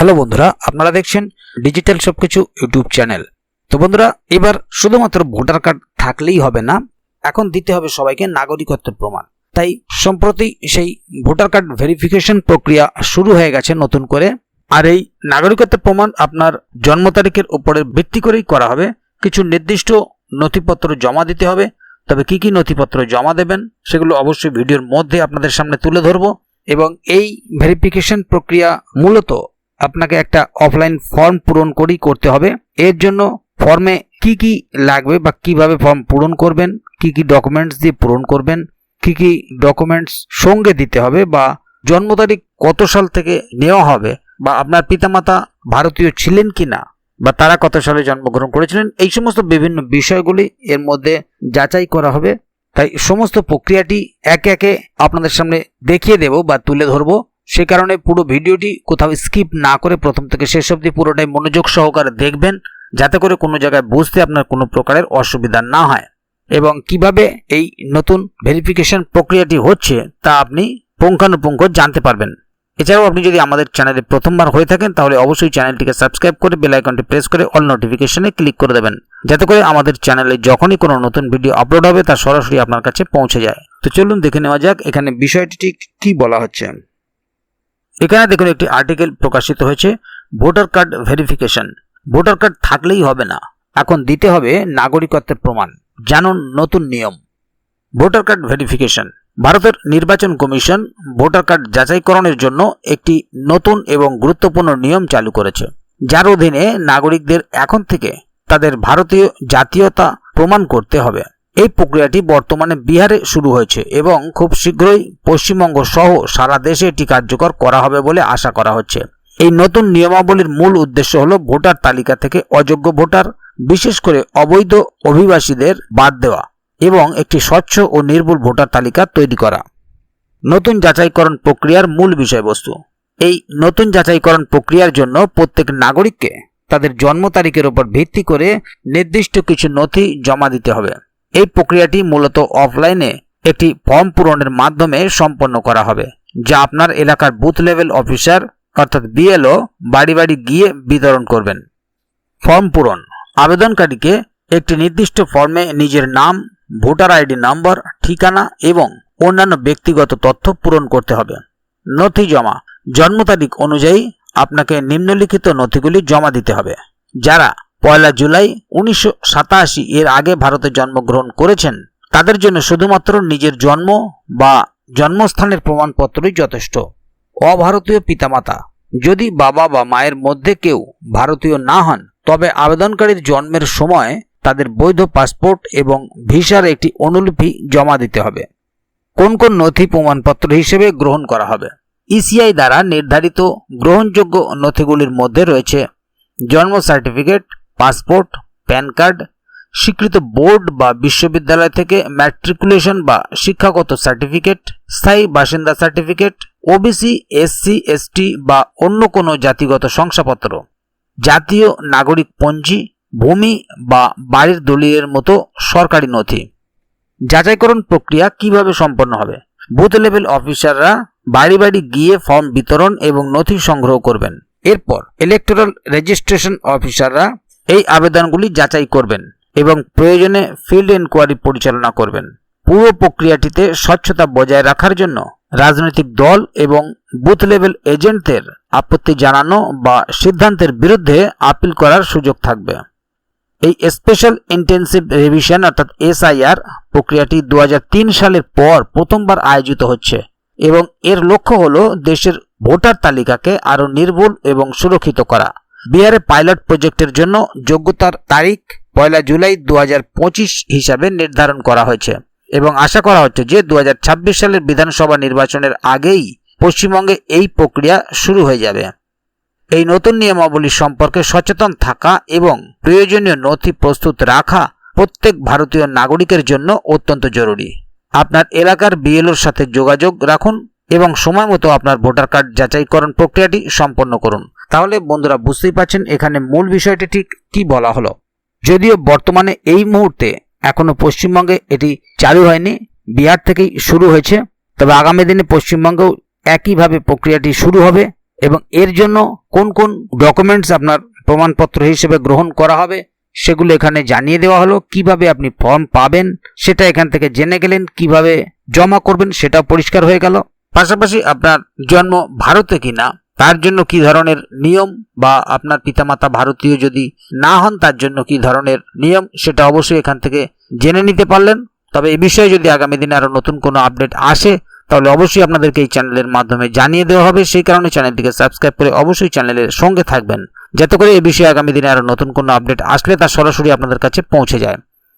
Hello বন্ধুরা, আপনারা দেখছেন ডিজিটাল সবকিছু ইউটিউব চ্যানেল। তো বন্ধুরা, এবার শুধুমাত্র ভোটার কার্ড থাকলেই হবে না, এখন দিতে হবে সবাইকে নাগরিকত্বের প্রমাণ। তাই সম্প্রতি সেই ভোটার কার্ড ভেরিফিকেশন প্রক্রিয়া শুরু হয়ে গেছে নতুন করে। আর এই নাগরিকত্বের প্রমাণ আপনার জন্ম তারিখের উপরে ভিত্তি করেই করা হবে। কিছু নির্দিষ্ট নথিপত্র জমা দিতে হবে। তবে কি কি নথিপত্র জমা দেবেন, সেগুলো অবশ্যই ভিডিওর মধ্যে আপনাদের সামনে তুলে ধরবো। এবং এই ভেরিফিকেশন প্রক্রিয়া মূলত আপনাকে একটা অফলাইন ফর্ম পূরণ করেই করতে হবে। এর জন্য ফর্মে কি কি লাগবে বা কীভাবে ফর্ম পূরণ করবেন, কি কি ডকুমেন্টস দিয়ে পূরণ করবেন, কি কি ডকুমেন্টস সঙ্গে দিতে হবে বা জন্ম তারিখ কত সাল থেকে নেওয়া হবে বা আপনার পিতামাতা ভারতীয় ছিলেন কি না বা তারা কত সালে জন্মগ্রহণ করেছিলেন, এই সমস্ত বিভিন্ন বিষয়গুলি এর মধ্যে যাচাই করা হবে। তাই সমস্ত প্রক্রিয়াটি একে একে আপনাদের সামনে দেখিয়ে দেব বা তুলে ধরবো। সে কারণে পুরো ভিডিওটি কোথাও স্কিপ না করে প্রথম থেকে শেষ অবধি পুরোটাই মনোযোগ সহকারে দেখবেন, যাতে করে কোনো জায়গায় বুঝতে আপনার কোনো প্রকারের অসুবিধা না হয়। এবং কীভাবে এই নতুন ভেরিফিকেশন প্রক্রিয়াটি হচ্ছে তা আপনি পুঙ্খানুপুঙ্খ জানতে পারবেন। এছাড়াও আপনি যদি আমাদের চ্যানেলে প্রথমবার হয়ে থাকেন, তাহলে অবশ্যই চ্যানেলটিকে সাবস্ক্রাইব করে বেল আইকনটি প্রেস করে অল নোটিফিকেশনে ক্লিক করে দেবেন, যাতে করে আমাদের চ্যানেলে যখনই কোনো নতুন ভিডিও আপলোড হবে, তা সরাসরি আপনার কাছে পৌঁছে যায়। তো চলুন দেখে নেওয়া যাক এখানে বিষয়টি ঠিক কী বলা হচ্ছে। এখানে দেখুন একটি আর্টিকেল প্রকাশিত হয়েছে voter card verification voter card থাকলেই হবে না। এখন দিতে হবে নাগরিকত্বের প্রমাণ। জানুন নতুন নিয়ম। ভোটার কার্ড ভেরিফিকেশন ভারতের নির্বাচন কমিশন ভোটার কার্ড যাচাইকরণের জন্য একটি নতুন এবং গুরুত্বপূর্ণ নিয়ম চালু করেছে। যার অধীনে নাগরিকদের এখন থেকে তাদের ভারতীয় জাতীয়তা প্রমাণ করতে হবে। এই প্রক্রিয়াটি বর্তমানে বিহারে শুরু হয়েছে এবং খুব শীঘ্রই পশ্চিমবঙ্গ সহ সারা দেশে এটি কার্যকর করা হবে বলে আশা করা হচ্ছে। এই নতুন নিয়মাবলীর মূল উদ্দেশ্য হল ভোটার তালিকা থেকে অযোগ্য ভোটার, বিশেষ করে অবৈধ অভিবাসীদের বাদ দেওয়া এবং একটি স্বচ্ছ ও নির্ভুল ভোটার তালিকা তৈরি করা। নতুন যাচাইকরণ প্রক্রিয়ার মূল বিষয়বস্তু। এই নতুন যাচাইকরণ প্রক্রিয়ার জন্য প্রত্যেক নাগরিককে তাদের জন্ম তারিখের উপর ভিত্তি করে নির্দিষ্ট কিছু নথি জমা দিতে হবে। এই প্রক্রিয়াটি মূলত অফলাইনে একটি ফর্ম পূরণের মাধ্যমে সম্পন্ন করা হবে, যা আপনার এলাকার বুথ লেভেল অফিসার অর্থাৎ বিএলও বাড়ি বাড়ি গিয়ে বিতরণ করবেন। ফর্ম পূরণ। আবেদনকারীকে একটি নির্দিষ্ট ফর্মে নিজের নাম ভোটার আইডি নম্বর ঠিকানা এবং অন্যান্য ব্যক্তিগত তথ্য পূরণ করতে হবে। নথি জমা। জন্ম তারিখ অনুযায়ী আপনাকে নিম্নলিখিত নথিগুলি জমা দিতে হবে, যারা পয়লা জুলাই উনিশশো সাতাশি এর আগে ভারতে জন্মগ্রহণ করেছেন। তাদের জন্য শুধুমাত্র নিজের জন্ম বা জন্মস্থানের প্রমাণপত্রই যথেষ্ট। অভারতীয় পিতামাতা, যদি বাবা বা মায়ের মধ্যে কেউ ভারতীয় না হন, তবে আবেদনকারীর জন্মের সময় তাদের বৈধ পাসপোর্ট এবং ভিসার একটি অনুলিপি জমা দিতে হবে। কোন কোন নথি প্রমাণপত্র হিসেবে গ্রহণ করা হবে? ইসিআই দ্বারা নির্ধারিত গ্রহণযোগ্য নথিগুলির মধ্যে রয়েছে জন্ম সার্টিফিকেট পাসপোর্ট, প্যান কার্ড, স্বীকৃত বোর্ড বা বিশ্ববিদ্যালয় থেকে ম্যাট্রিকুলেশন বা শিক্ষাগত সার্টিফিকেট স্থায়ী বাসিন্দা সার্টিফিকেট ওবিসি এসসি এসটি বা অন্য কোনো জাতিগত শংসাপত্র। জাতীয় নাগরিক পঞ্জি, ভূমি বা বাড়ির দলিলের মতো সরকারি নথি। যাচাইকরণ প্রক্রিয়া কীভাবে সম্পন্ন হবে? বুথ লেভেল অফিসাররা বাড়ি বাড়ি গিয়ে ফর্ম বিতরণ এবং নথি সংগ্রহ করবেন। এরপর ইলেকটোরাল রেজিস্ট্রেশন অফিসাররা এই আবেদনগুলি যাচাই করবেন এবং প্রয়োজনে ফিল্ড এনকোয়ারি পরিচালনা করবেন। পুরো প্রক্রিয়াটিতে স্বচ্ছতা বজায় রাখার জন্য রাজনৈতিক দল এবং বুথ লেভেল এজেন্টদের আপত্তি জানানো বা সিদ্ধান্তের বিরুদ্ধে আপিল করার সুযোগ থাকবে। এই স্পেশাল ইন্টেন্সিভ রিভিশন অর্থাৎ এসআইআর প্রক্রিয়াটি দু হাজার তিন সালের পর প্রথমবার আয়োজিত হচ্ছে এবং এর লক্ষ্য হল দেশের ভোটার তালিকাকে আরও নির্ভুল এবং সুরক্ষিত করা। বিহারে পাইলট প্রজেক্টের জন্য যোগ্যতার তারিখ পয়লা জুলাই দু হাজার পঁচিশ হিসাবে নির্ধারণ করা হয়েছে এবং আশা করা হচ্ছে যে দু হাজার ছাব্বিশ সালের বিধানসভা নির্বাচনের আগেই পশ্চিমবঙ্গে এই প্রক্রিয়া শুরু হয়ে যাবে। এই নতুন নিয়মাবলী সম্পর্কে সচেতন থাকা এবং প্রয়োজনীয় নথি প্রস্তুত রাখা প্রত্যেক ভারতীয় নাগরিকের জন্য অত্যন্ত জরুরি। আপনার এলাকার বিএলওর সাথে যোগাযোগ রাখুন এবং সময় মতো আপনার ভোটার কার্ড যাচাইকরণ প্রক্রিয়াটি সম্পন্ন করুন। তাহলে বন্ধুরা বুঝতেই পারছেন এখানে মূল বিষয়টি ঠিক কি বলা হলো। যদিও বর্তমানে এই মুহূর্তে এখনও পশ্চিমবঙ্গে এটি চালু হয়নি, বিহার থেকেই শুরু হয়েছে, তবে আগামী দিনে পশ্চিমবঙ্গেও একইভাবে প্রক্রিয়াটি শুরু হবে এবং এর জন্য কোন কোন ডকুমেন্টস আপনার প্রমাণপত্র হিসেবে গ্রহণ করা হবে সেগুলো এখানে জানিয়ে দেওয়া হলো, কীভাবে আপনি ফর্ম পাবেন সেটা এখান থেকে জেনে গেলেন, কীভাবে জমা করবেন সেটা পরিষ্কার হয়ে গেল। পাশাপাশি আপনার জন্ম ভারতে কিনা তার জন্য কি ধরনের নিয়ম বা আপনার পিতামাতা ভারতীয় যদি না হন, তার জন্য কি ধরনের নিয়ম, সেটা অবশ্যই এখান থেকে জেনে নিতে পারলেন। তবে এ বিষয়ে যদি আগামী দিনে আরও নতুন কোনো আপডেট আসে, তাহলে অবশ্যই আপনাদেরকে এই চ্যানেলের মাধ্যমে জানিয়ে দেওয়া হবে। সেই কারণে চ্যানেলটিকে সাবস্ক্রাইব করে অবশ্যই চ্যানেলের সঙ্গে থাকবেন, যাতে করে এই বিষয়ে আগামী দিনে আরও নতুন কোনো আপডেট আসলে তা সরাসরি আপনাদের কাছে পৌঁছে যায়।